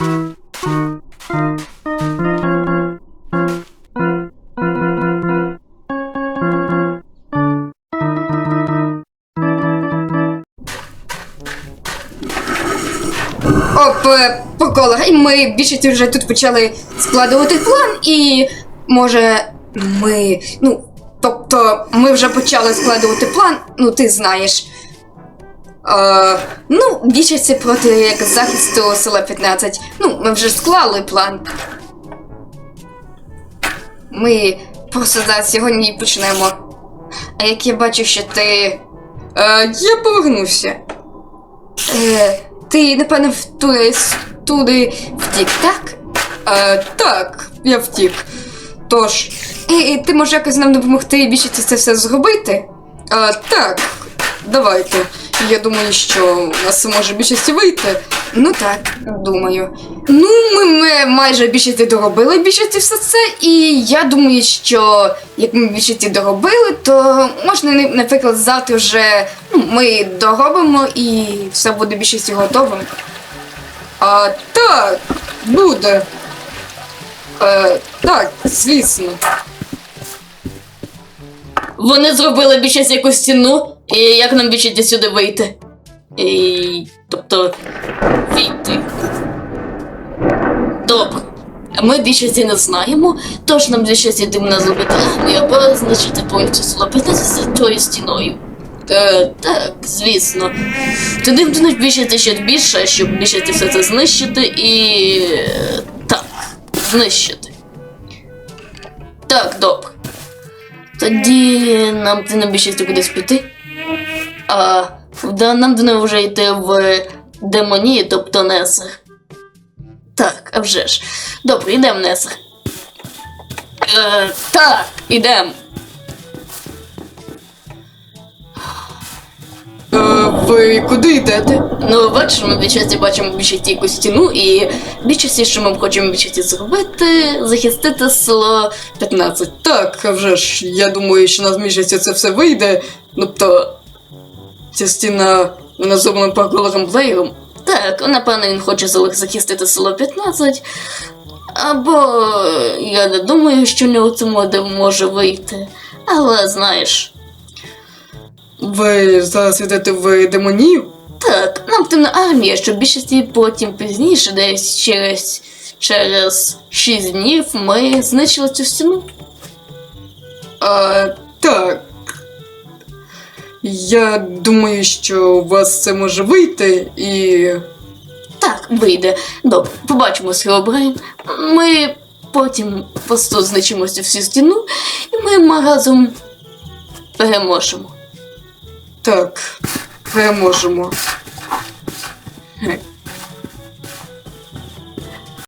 Оп, по. І ми більше вже тут почали складувати план, і може ми. ну, Тобто ми вже почали складувати план, ну ти знаєш. Е, ну, більшість проти як захисту села 15. Ну, ми вже склали план. Ми просто зараз сьогодні почнемо. А як я бачу, що ти. Е, я повернувся. Е, ти, напевно, туди, туди втік, так? Е, так, я втік. Тож, е, ти можеш якось нам допомогти більше це все зробити? Е, так, давайте. Я думаю, що у нас може більшості вийти. Ну так, думаю. Ну, ми, ми майже більшості доробили більшості все це, і я думаю, що як ми більшості доробили, то можна, наприклад, завтра вже ну, ми доробимо і все буде більшості готовим. А так, буде. Е, так, звісно. Вони зробили більшість якусь стіну, і як нам більше сюди вийти? І... Тобто. війти. Добре. Ми більшості не знаємо, тож нам більшості дивно зробити армію, або значити повністю 15 за тою стіною. Е, так, звісно. Туди вдано більше ще більше, щоб більше все це знищити і. Так, знищити. Так, добре. Тоді нам ти на більшості кудись піти. А нам до вже йти в демонії, тобто Несер. Так, а вже ж. Добре, йдемо Несер. Е, так, ідемо. Е, ви куди йдете? Ну, бачиш, ми більшості бачимо більшості якусь стіну, і більшості, що ми хочемо більшості зробити, захистити село 15. Так, а вже ж, я думаю, що на зміжці це все вийде. Тобто, ця стіна вона зроблена по Блеєром. Так, напевно, він хоче захистити село 15. Або я не думаю, що нього це моде може вийти. Але знаєш, Ви зараз йдете в демонію? так, нам потрібна армія, щоб більшості потім пізніше, десь через, через 6 днів, ми знищили цю стіну. А, так. Я думаю, що у вас це може вийти, і. Так, вийде. Добре, побачимось, Хеобрайн. Ми потім просто значимося всю стіну, і ми разом переможемо. Так, переможемо.